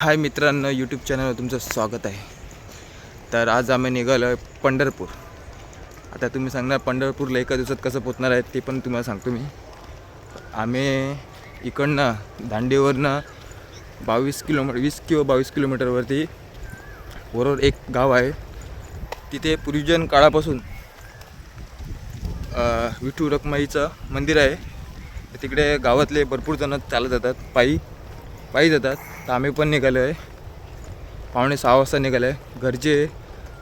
हाय मित्रांनो यूट्यूब चॅनलवर तुमचं स्वागत आहे. तर आज आम्ही निघालो आहे पंढरपूर. आता तुम्ही सांगणार पंढरपूरला एका दिवसात कसं पोचणार आहे ते पण तुम्हाला सांगतो मी. आम्ही इकडनं दांडीवरनं बावीस किलोमीटर वीस किंवा बावीस किलोमीटरवरती बरोबर एक गाव आहे. तिथे पूर्वीजन काळापासून विठू रखमाईचं मंदिर आहे. तिकडे गावातले भरपूर जण चालत जातात पायी पायी जातात. तर आम्ही पण निघालो आहे. पावणे सहा वाजता निघालो आहे. घरचे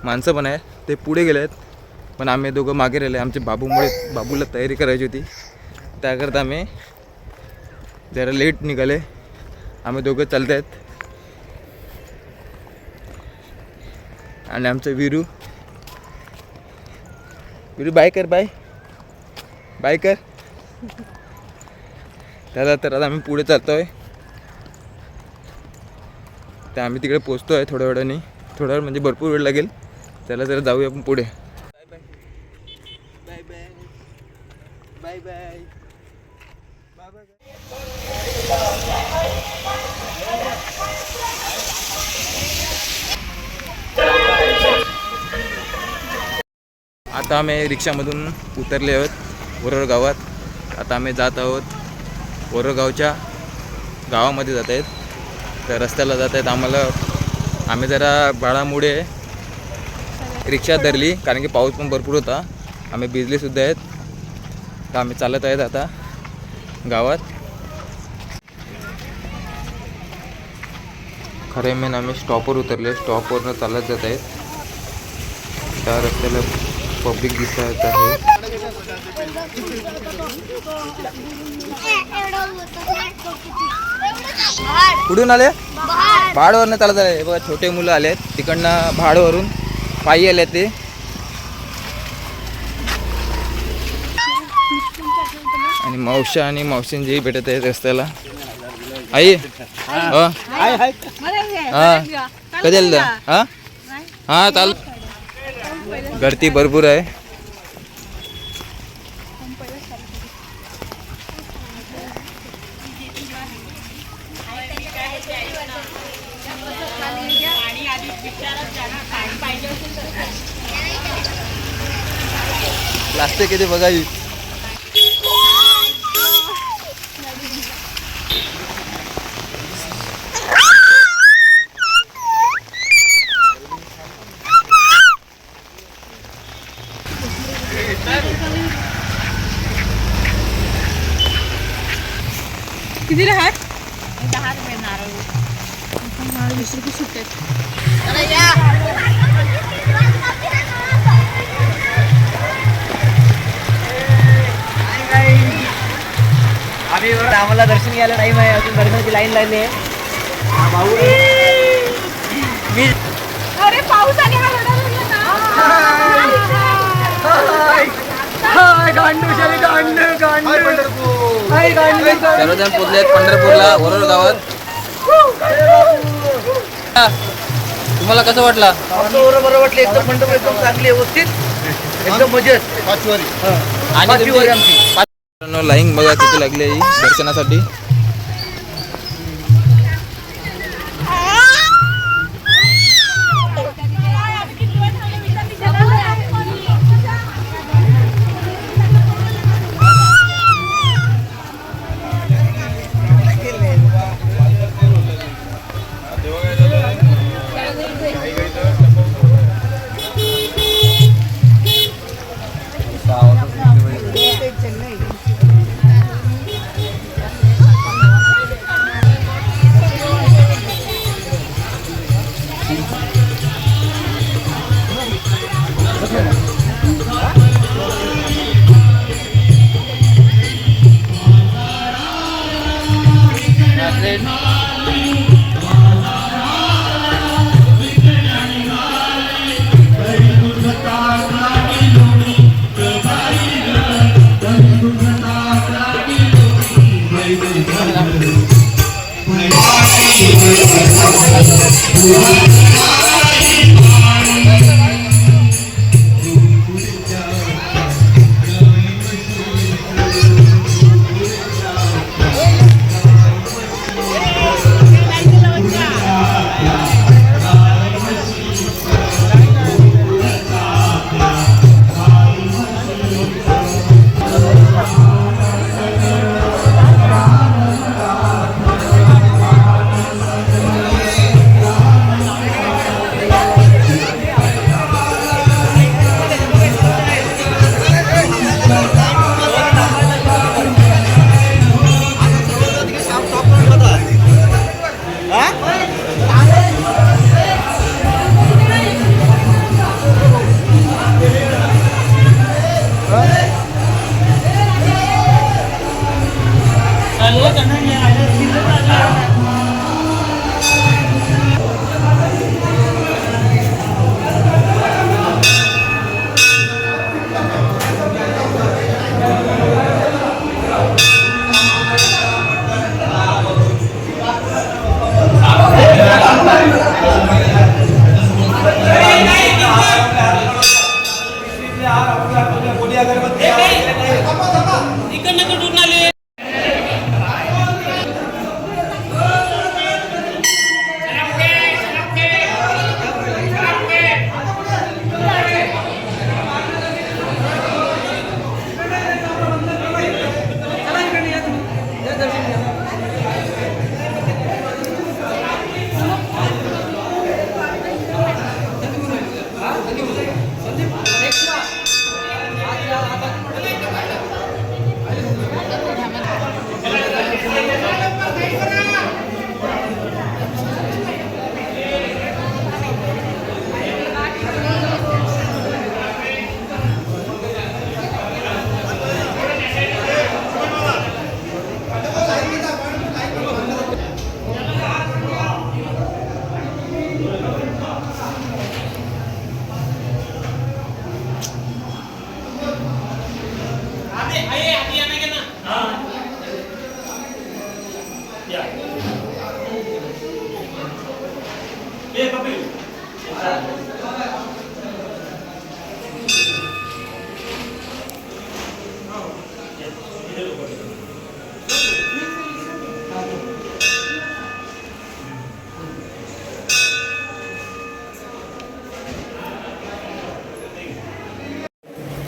माणसं पण आहे ते पुढे गेले आहेत पण आम्ही दोघं मागे राहिले आमच्या बाबूमुळे बाबूला तयारी करायची होती. त्याकरता आम्ही जरा लेट निघाले आम्ही दोघं चालत आहेत. आणि आमचं विरू. विरू बाय कर बाय बाय कर. त्याला तर आता आम्ही पुढे चालतो आहे तर आम्ही तिकडे पोचतो आहे थोड्या वेळाने. थोडा वेळ म्हणजे भरपूर वेळ लागेल. त्याला जरा जाऊया आपण पुढे. Bye bye bye bye bye आता आम्ही रिक्षामधून उतरले आहोत वरोर गावात. आता आम्ही जात आहोत वरोर गावच्या गावामध्ये जात आहेत. तर रस्त्याला जात आहेत. आम्हाला आम्ही जरा बाळामुळे रिक्षा धरली कारण की पाऊस पण भरपूर होता. आम्ही भिजलेसुद्धा आहेत. तर आम्ही चालत आहेत आता गावात. खरे मेन आम्ही स्टॉपवर उतरले. स्टॉपवरनं चालत जात आहेत. त्या रस्त्याला पब्लिक दिसत आहे कुठून आले? भाडवरनं चालत आले. हे बघा छोटे मुलं आले तिकडनं भाडवरून पायी आले ते. आणि मावशा आणि मावशींजी भेटत आहेत रस्त्याला. आई? हा. कधी आलं हा? हा चाल. गर्दी भरपूर आहे. लागते किती बघा ही. किती राहत दहा रुपये नारळ. वीस रुपये सुट्टे आम्ही आम्हाला दर्शन घ्यायला टाईम आहे. अजून दर्शनाची लाईन लागली आहे. हा भाऊ मी अरे पाऊस आले. हा रडायला लागला ना. गांडू शरी गांडू गांडू. हाय गांडू सर्वजण पोचले पंढरपूरला वरोर गावात. तुम्हाला कसं वाटला? बरोबर वाटलं. एकदम मंडप एकदम चांगली व्यवस्थित. एकदम मजेत. आणि पाचवी वारी आमची. तुमची लाईन बघा किती लागली आहे दर्शनासाठी.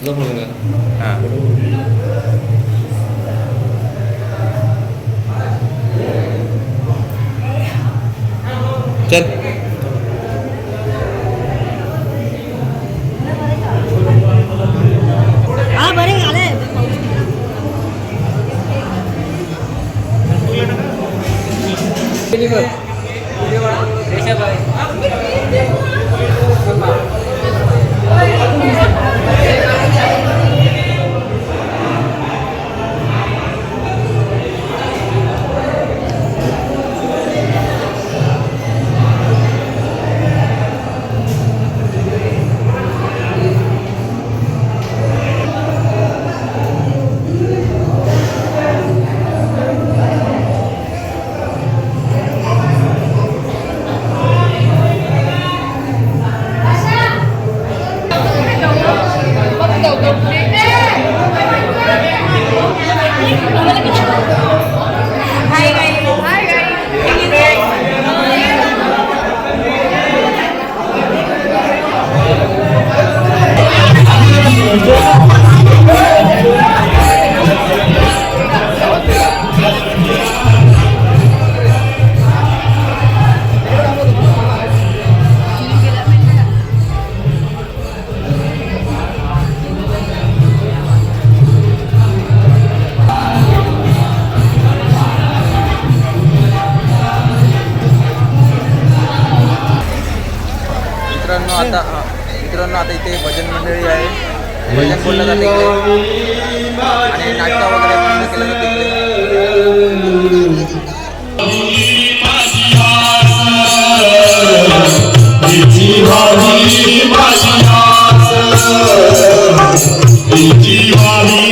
हां चल हा बरे आले भजन मंडळी आहे भजन बोललं जाते आणि नाटकं वगैरे बंद केलं जातं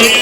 इकडे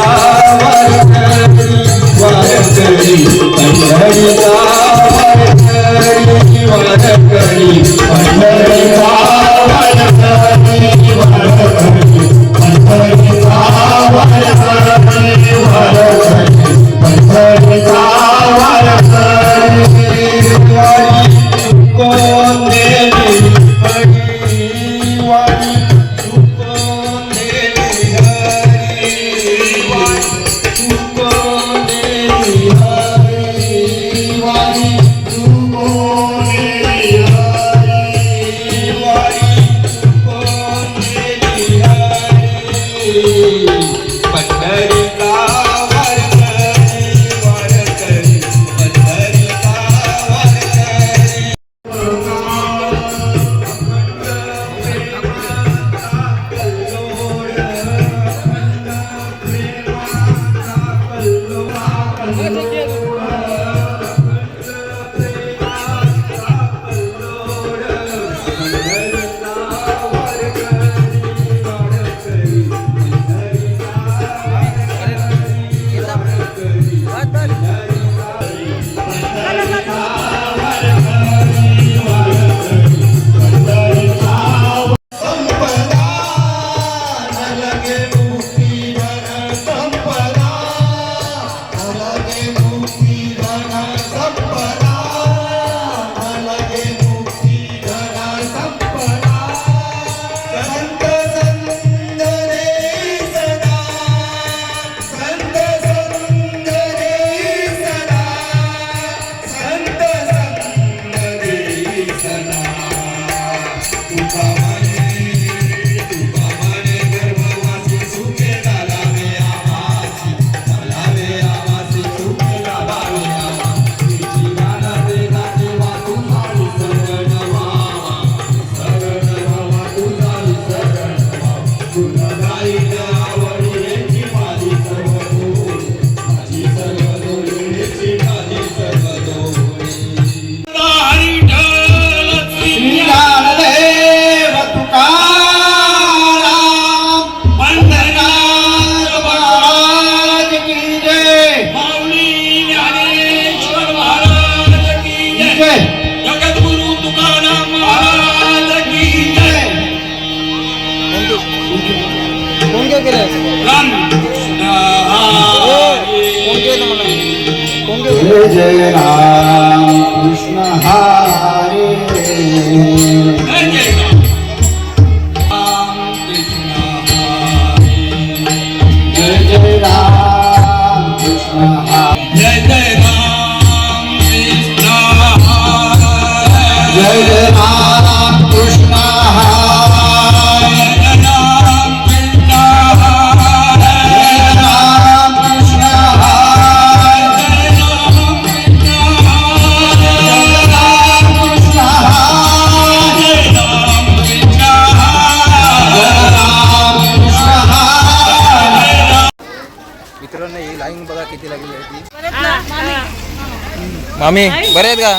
मामी बरे आहेत का?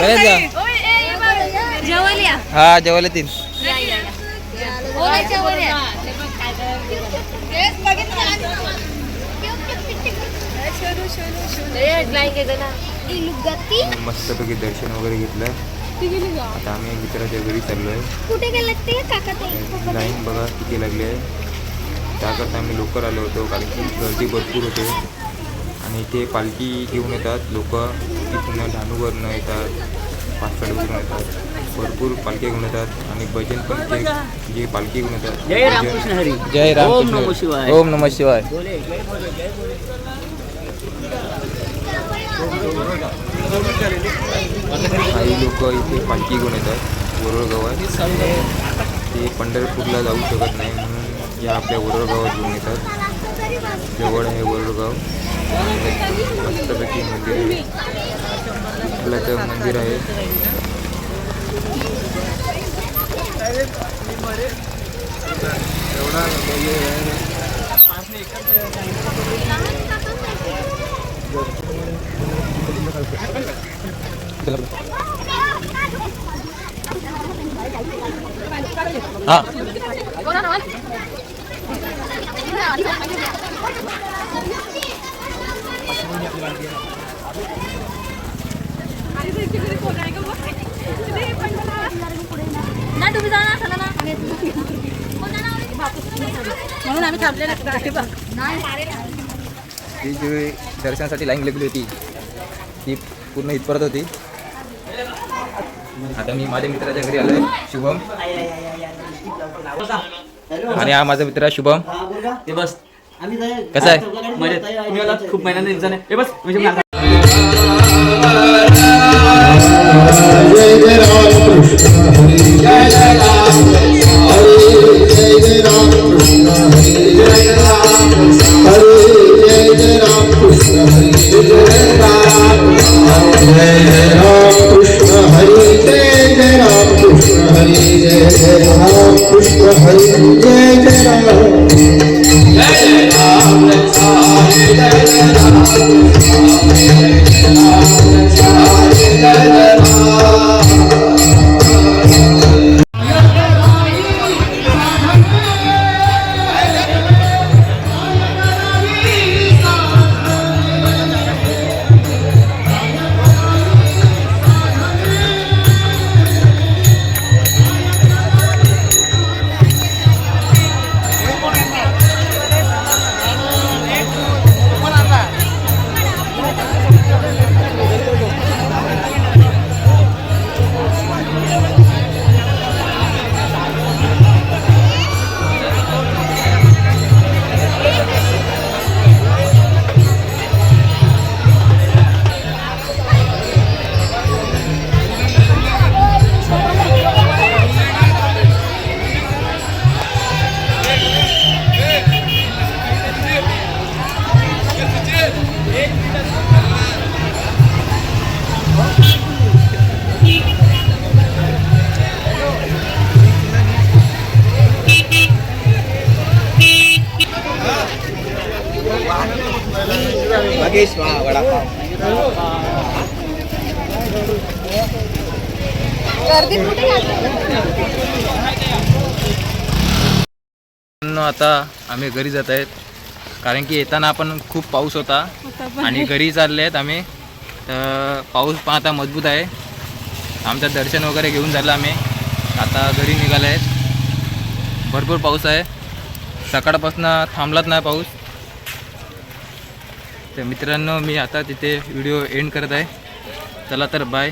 बरे. आहेत का? जेवल्या हा जेवायला तीन मस्तपैकी दर्शन वगैरे घेतलं. आता आम्ही मित्राच्या घरी चाललो आहे कुठे गेले ते काका ते? लाईन बघा किती लागली आहे. त्याकरता आम्ही लवकर आलो होतो कारण की गर्दी भरपूर होते. आणि ते पालखी घेऊन येतात लोक तिथून डहाणूवरनं येतात पाचसाडवरून येतात. भरपूर पालखी घेऊन येतात आणि भजन पण ते जे पालखी घेऊन येतात. जय रामकृष्ण हरी. जय राम ओम नमः शिवाय. ओम नमः शिवाय. काही लोक इथे पालखी घेऊन येतात वरोळगावात. ते पंढरपूरला जाऊ शकत नाही म्हणून या आपल्या वरोळगावात घेऊन येतात जवळ आहे वरोळगाव मस्तपैकी मंदिर मंदिर आहे हां. ना तुम्ही जाणार चला ना? म्हणून आम्ही थांबले ती जी दर्शनासाठी लाईन लागली होती ती पूर्ण इथपर्यंत होती. आता मी माझ्या मित्राच्या घरी आलोय. शुभम. आणि हा माझा मित्र आहे शुभम. ते बस. कसा आहे? मजेत. तुम्ही आलात खूप महिन्याने हे बस मगेश वा वडापाव. आता आम्ही घरी जात आहेत. कारण की येताना आपण खूप पाऊस होता आणि घरी चालले आहेत आम्ही. तर पाऊस पण आता मजबूत आहे. आमचं दर्शन वगैरे घेऊन झालं आम्ही. आता घरी निघाले आहेत. भरपूर पाऊस आहे. सकाळपासून थांबलाच नाही पाऊस. तर मित्रांनो मी आता तिथे व्हिडिओ एंड करत आहे. चला तर बाय